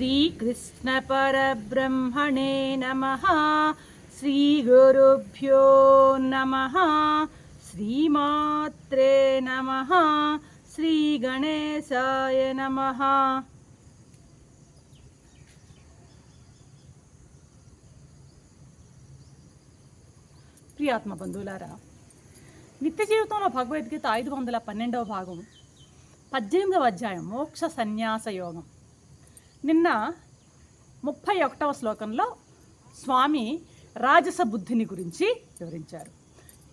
శ్రీకృష్ణపరబ్రహ్మణే నమ. శ్రీగురుభ్యో నమ. శ్రీమాత్రే నమ. శ్రీగణేశాయ నమ. ప్రియాత్మ బంధువులారా నిత్య జీవితంలో భగవద్గీత ఐదు వందల పన్నెండవ భాగం పద్దెనిమిదవ అధ్యాయం మోక్ష సన్యాస యోగం. నిన్న ముప్పై ఒకటవ శ్లోకంలో స్వామి రాజస బుద్ధిని గురించి వివరించారు.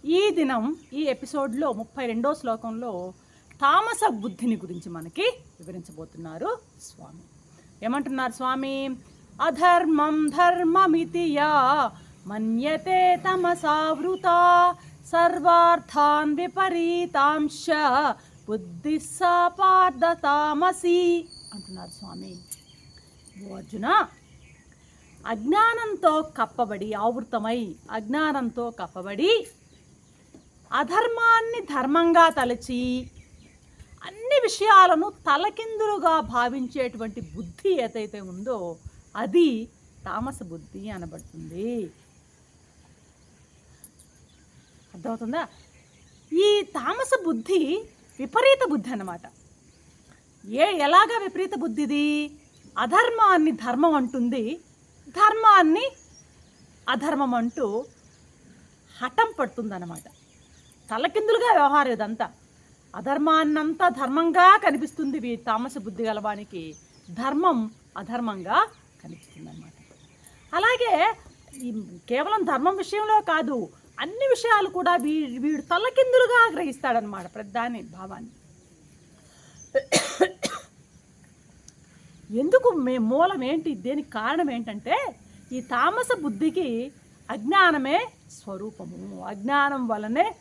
ఈ దినం ఈ ఎపిసోడ్లో ముప్పై రెండో శ్లోకంలో తామస బుద్ధిని గురించి మనకి వివరించబోతున్నారు స్వామి. ఏమంటున్నారు స్వామి? అధర్మం ధర్మమితి యా మన్యతే తమసావృత సర్వార్థాన్ విపరీతాంశ బుద్ధి పార్థ తామసి అంటున్నారు స్వామి. ఓ అర్జున. అజ్ఞానంతో కప్పబడి ఆవృతమై అజ్ఞానంతో కప్పబడి అధర్మాన్ని ధర్మంగా తలచి అన్ని విషయాలను తలకిందులుగా భావించేటువంటి బుద్ధి ఏదైతే ఉందో అది తామస బుద్ధి అనబడుతుంది. అర్థమవుతుందా? ఈ తామస బుద్ధి విపరీత బుద్ధి అన్నమాట. ఏ ఎలాగా విపరీత బుద్ధిది? అధర్మాన్ని ధర్మం అంటుంది. ధర్మాన్ని అధర్మం అంటూ హఠం పడుతుందన్నమాట. తలకిందులుగా వ్యవహారం ఇదంతా. అధర్మాన్నంతా ధర్మంగా కనిపిస్తుంది వీ తామస బుద్ధి గలవానికి. ధర్మం అధర్మంగా కనిపిస్తుంది అనమాట అలాగే ఈ కేవలం ధర్మం విషయంలో కాదు అన్ని విషయాలు కూడా వీ వీడు తలకిందులుగా గ్రహిస్తాడనమాట ప్రధాని భావాన్ని. ఎందుకు మే మూలం ఏంటి? దేనికి కారణం ఏంటంటే ఈ తామస బుద్ధికి అజ్ఞానమే స్వరూపము. అజ్ఞానం వలనే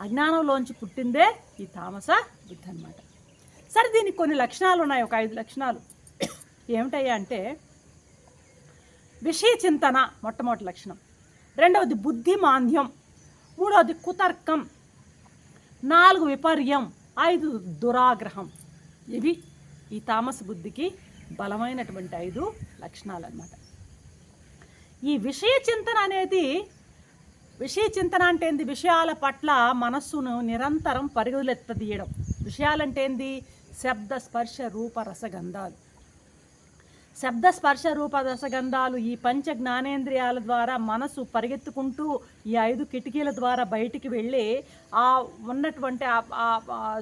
అజ్ఞానంలోంచి పుట్టిందే ఈ తామస బుద్ధి అనమాట సరే దీనికి కొన్ని లక్షణాలు ఉన్నాయి. ఒక ఐదు లక్షణాలు. ఏమిటయ్యా అంటే విషయ చింతన మొట్టమొదటి లక్షణం. రెండవది బుద్ధి మాంద్యం మూడవది కుతర్కం. నాలుగు విపర్యం. ఐదు దురాగ్రహం. ఇవి ఈ తామస బుద్ధికి బలమైనటువంటి ఐదు లక్షణాలు అన్నమాట ఈ విషయ చింతన అనేది విషయ చింతన అంటే ఏంది? విషయాల పట్ల మనస్సును నిరంతరం పరుగులెత్తదీయడం విషయాలంటే ఏంది? శబ్ద స్పర్శ రూప రసగంధాలు శబ్ద స్పర్శ రూప రసగంధాలు ఈ పంచ జ్ఞానేంద్రియాల ద్వారా మనసు పరిగెత్తుకుంటూ ఈ ఐదు కిటికీల ద్వారా బయటికి వెళ్ళి ఆ ఉన్నటువంటి ఆ-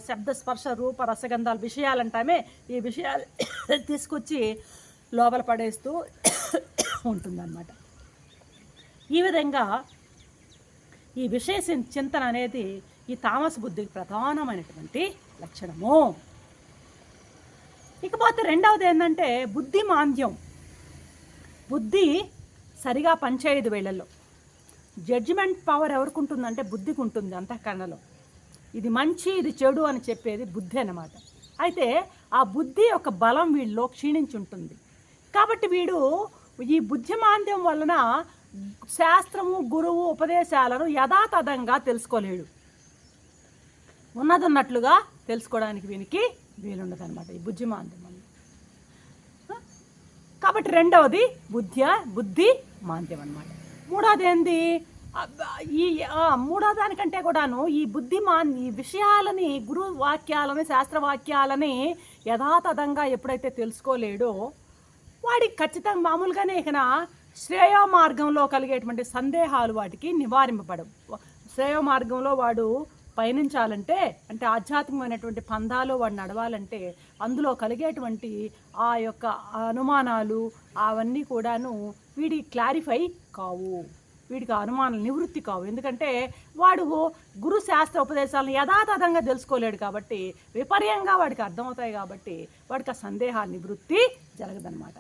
శబ్ద స్పర్శ రూప రసగంధాలు విషయాలంటామే ఈ విషయాలు తీసుకొచ్చి లోపల పడేస్తూ ఉంటుందన్నమాట. ఈ విధంగా ఈ విషయ చింతన అనేది ఈ తామస బుద్ధికి ప్రధానమైనటువంటి లక్షణము. ఇకపోతే రెండవది ఏంటంటే బుద్ధి మాంద్యం. బుద్ధి సరిగా పనిచేయదు వీళ్ళల్లో. జడ్జిమెంట్ పవర్ ఎవరికి ఉంటుందంటే బుద్ధికి ఉంటుంది అంతఃకరణలో. ఇది మంచి ఇది చెడు అని చెప్పేది బుద్ధి అన్నమాట. అయితే ఆ బుద్ధి యొక్క బలం వీళ్ళలో క్షీణించి ఉంటుంది కాబట్టి వీడు ఈ బుద్ధిమాంద్యం వలన శాస్త్రము గురువు ఉపదేశాలను యథాతథంగా తెలుసుకోలేడు. ఉన్నదన్నట్లుగా తెలుసుకోవడానికి వీనికి వీలుండదు అనమాట ఈ బుద్ధిమాంద్యం వల్ల. కాబట్టి రెండవది బుద్ధ్య బుద్ధి మాంద్యం అనమాట మూడవది ఏంది? ఈ మూడోదానికంటే మూడో దానికంటే కూడాను ఈ బుద్ధి మాన్ ఈ విషయాలని గురు వాక్యాలని శాస్త్రవాక్యాలని యథాతథంగా ఎప్పుడైతే తెలుసుకోలేడో వాడికి ఖచ్చితంగా మామూలుగానే ఇకన శ్రేయో మార్గంలో కలిగేటువంటి సందేహాలు వాటికి నివారింపబడవు. శ్రేయో మార్గంలో వాడు పయనించాలంటే అంటే ఆధ్యాత్మికమైనటువంటి పందాలో వాడు నడవాలంటే అందులో కలిగేటువంటి ఆ యొక్క అనుమానాలు అవన్నీ కూడాను వీడి క్లారిఫై కావు. వీడికి అనుమానాలు నివృత్తి కావు. ఎందుకంటే వాడు గురు శాస్త్ర ఉపదేశాలను యథాతథంగా తెలుసుకోలేడు కాబట్టి విపర్యంగా వాడికి అర్థమవుతాయి కాబట్టి వాడికి ఆ సందేహాల నివృత్తి జరగదనమాట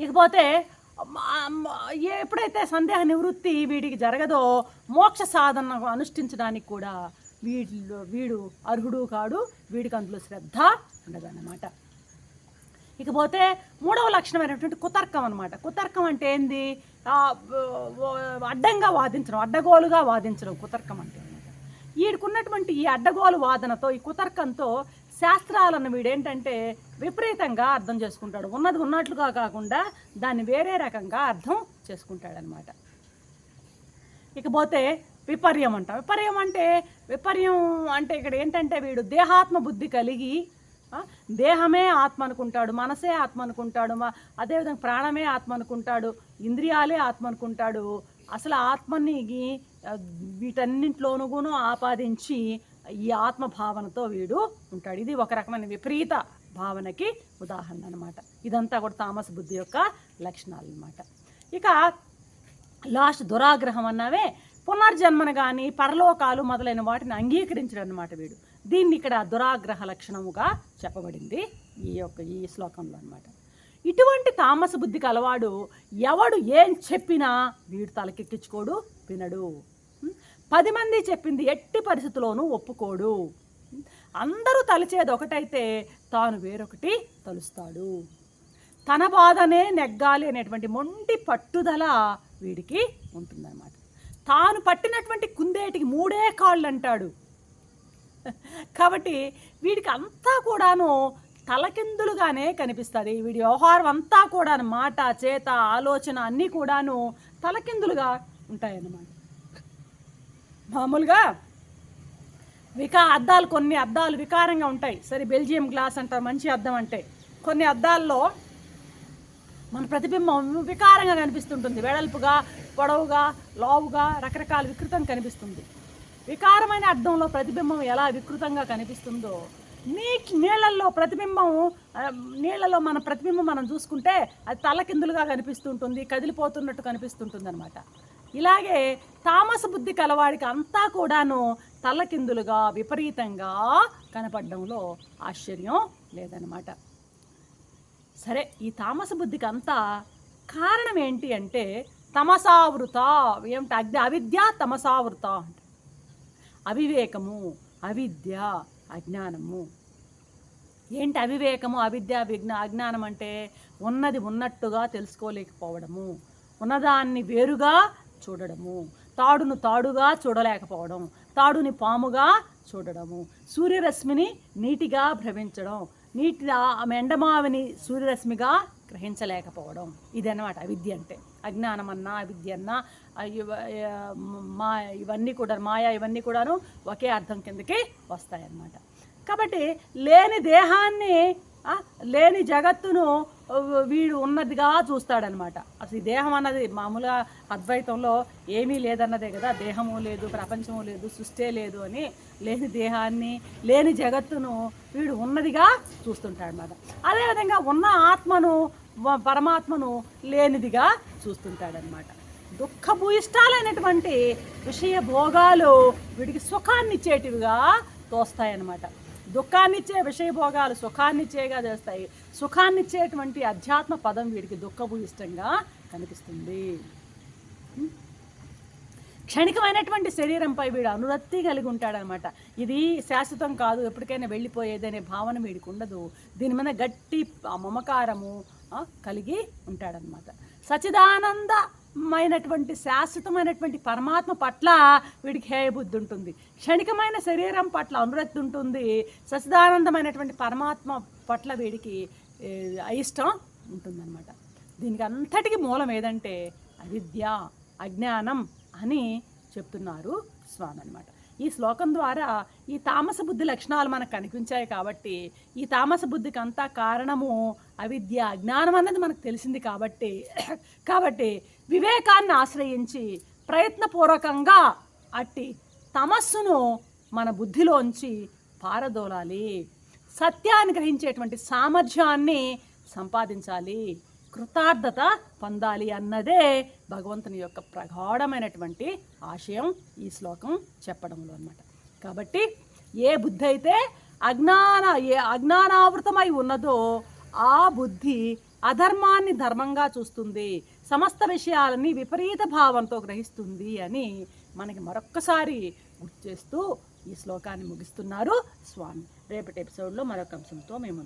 ఇకపోతే ఎప్పుడైతే సందేహ నివృత్తి వీడికి జరగదో మోక్ష సాధన అనుష్ఠించడానికి కూడా వీడిలో వీడు అర్హుడు కాడు వీడికి అందులో శ్రద్ధ ఉండదన్నమాట. ఇకపోతే మూడవ లక్షణమైనటువంటి కుతర్కం అనమాట కుతర్కం అంటే ఏంది? అడ్డంగా వాదించడం అడ్డగోలుగా వాదించడం కుతర్కం అంటే వీడికి వీడికున్నటువంటి ఈ అడ్డగోలు వాదనతో ఈ కుతర్కంతో శాస్త్రాలను వీడేంటంటే విపరీతంగా అర్థం చేసుకుంటాడు. ఉన్నది ఉన్నట్లుగా కాకుండా దాన్ని వేరే రకంగా అర్థం చేసుకుంటాడనమాట ఇకపోతే విపర్యం అంట. విపర్యం అంటే విపర్యం అంటే ఇక్కడ ఏంటంటే వీడు దేహాత్మ బుద్ధి కలిగి దేహమే ఆత్మ అనుకుంటాడు మనసే ఆత్మ అనుకుంటాడు అదేవిధంగా ప్రాణమే ఆత్మ అనుకుంటాడు ఇంద్రియాలే ఆత్మ అనుకుంటాడు అసలు ఆత్మని వీటన్నింటిలోనూ ఆపాదించి ఈ ఆత్మ భావనతో వీడు ఉంటాడు. ఇది ఒక రకమైన విపరీత భావనకి ఉదాహరణ అనమాట ఇదంతా కూడా తామస బుద్ధి యొక్క లక్షణాలు అనమాట ఇక లాస్ట్ దురాగ్రహం అన్నావే పునర్జన్మను కానీ పరలోకాలు మొదలైన వాటిని అంగీకరించడం అన్నమాట వీడు. దీన్ని ఇక్కడ దురాగ్రహ లక్షణముగా చెప్పబడింది ఈ యొక్క ఈ శ్లోకంలో అనమాట ఇటువంటి తామస బుద్ధికి అలవాడు ఎవడు ఏం చెప్పినా వీడు తలకెక్కించుకోడు వినడు. పది మంది చెప్పింది ఎట్టి పరిస్థితుల్లోనూ ఒప్పుకోడు. అందరూ తలిచేది ఒకటైతే తాను వేరొకటి తలుస్తాడు. తన బాధనే నెగ్గాలి అనేటువంటి మొండి పట్టుదల వీడికి ఉంటుందన్నమాట. తాను పట్టినటువంటి కుందేటికి మూడే కాళ్ళు అంటాడు కాబట్టి వీడికి అంతా కూడాను తలకిందులుగానే కనిపిస్తుంది. వీడి వ్యవహారం అంతా కూడా మాట చేత ఆలోచన అన్నీ కూడాను తలకిందులుగా ఉంటాయన్నమాట. మామూలుగా వికా అద్దాలు కొన్ని అద్దాలు వికారంగా ఉంటాయి. సరే బెల్జియం గ్లాస్ అంటారు మంచి అద్దం అంటే. కొన్ని అద్దాల్లో మన ప్రతిబింబం వికారంగా కనిపిస్తుంటుంది. వెడల్పుగా పొడవుగా లావుగా రకరకాల వికృతం కనిపిస్తుంది. వికారమైన అర్థంలో ప్రతిబింబం ఎలా వికృతంగా కనిపిస్తుందో నీ నీళ్ళల్లో ప్రతిబింబం నీళ్ళలో మన ప్రతిబింబం మనం చూసుకుంటే అది తలకిందులుగా కనిపిస్తుంటుంది కదిలిపోతున్నట్టు కనిపిస్తుంటుంది అనమాట ఇలాగే తామస బుద్ధి కలవాడికి అంతా కూడాను తలకిందులుగా విపరీతంగా కనపడడంలో ఆశ్చర్యం లేదనమాట సరే ఈ తామస బుద్ధికి అంతా కారణం ఏంటి అంటే తమసావృత ఏమిటి? అగ్ని అవిద్య తమసావృత అంట అవివేకము అవిద్య అజ్ఞానము. ఏంటి అవివేకము అవిద్య విజ్ఞ అజ్ఞానం అంటే ఉన్నది ఉన్నట్టుగా తెలుసుకోలేకపోవడము. ఉన్నదాన్ని వేరుగా చూడడము. తాడును తాడుగా చూడలేకపోవడం. తాడుని పాముగా చూడడము. సూర్యరశ్మిని నీటిగా భ్రమించడం. నీటి ఆ ఎండమావిని సూర్యరశ్మిగా గ్రహించలేకపోవడం. ఇదన్నమాట అవిద్య అంటే. అజ్ఞానం అన్నా అవిద్య అన్నా మా ఇవన్నీ కూడా మాయా ఇవన్నీ కూడాను ఒకే అర్థం కిందకి వస్తాయన్నమాట. కాబట్టి లేని దేహాన్ని లేని జగత్తును వీడు ఉన్నదిగా చూస్తాడనమాట. అసలు ఈ దేహం అన్నది మామూలుగా అద్వైతంలో ఏమీ లేదన్నదే కదా. దేహము లేదు ప్రపంచము లేదు సృష్టే లేదు అని లేని దేహాన్ని లేని జగత్తును వీడు ఉన్నదిగా చూస్తుంటాడనమాట. అదేవిధంగా ఉన్న ఆత్మను పరమాత్మను లేనిదిగా చూస్తుంటాడనమాట. దుఃఖభూయిష్టాలైనటువంటి విషయ భోగాలు వీడికి సుఖాన్ని ఇచ్చేటివిగా తోస్తాయన్నమాట దుఃఖాన్నిచ్చే విషయభోగాలు సుఖాన్నిచ్చేగా చేస్తాయి. సుఖాన్నిచ్చేటువంటి అధ్యాత్మ పదం వీడికి దుఃఖభూయిష్టంగా కనిపిస్తుంది. క్షణికమైనటువంటి శరీరంపై వీడు అనురక్తి కలిగి ఉంటాడనమాట. ఇది శాశ్వతం కాదు ఎప్పటికైనా వెళ్ళిపోయేదనే భావన వీడికి ఉండదు. దీని మీద గట్టి మమకారము కలిగి ఉంటాడనమాట. సచిదానంద సచిదానందమైనటువంటి శాశ్వతమైనటువంటి పరమాత్మ పట్ల వీడికి హేయబుద్ధి ఉంటుంది. క్షణికమైన శరీరం పట్ల అనురక్తి ఉంటుంది. సచిదానందమైనటువంటి పరమాత్మ పట్ల వీడికి అయిష్టం ఉంటుందన్నమాట. దీనికి అంతటికి మూలం ఏదంటే అవిద్య అజ్ఞానం అని చెప్తున్నారు స్వామి అనమాట ఈ శ్లోకం ద్వారా ఈ తామస బుద్ధి లక్షణాలు మనకు కనిపించాయి కాబట్టి ఈ తామస బుద్ధికి అంతా కారణము అవిద్య అజ్ఞానం అన్నది మనకు తెలిసింది కాబట్టి కాబట్టి వివేకాన్ని ఆశ్రయించి ప్రయత్నపూర్వకంగా అట్టి తమస్సును మన బుద్ధిలోంచి పారదోలాలి. సత్యాన్ని గ్రహించేటువంటి సామర్థ్యాన్ని సంపాదించాలి. కృతార్థత పొందాలి అన్నదే భగవంతుని యొక్క ప్రగాఢమైనటువంటి ఆశయం ఈ శ్లోకం చెప్పడంలో అనమాట కాబట్టి ఏ బుద్ధి అయితే అజ్ఞాన ఏ అజ్ఞానావృతమై ఉన్నదో ఆ బుద్ధి అధర్మాన్ని ధర్మంగా చూస్తుంది సమస్త విషయాలని విపరీత భావంతో గ్రహిస్తుంది అని మనకి మరొక్కసారి గుర్తు చేస్తూ ఈ శ్లోకాన్ని ముగిస్తున్నారు స్వామి. రేపటి ఎపిసోడ్లో మరొక అంశంతో మేము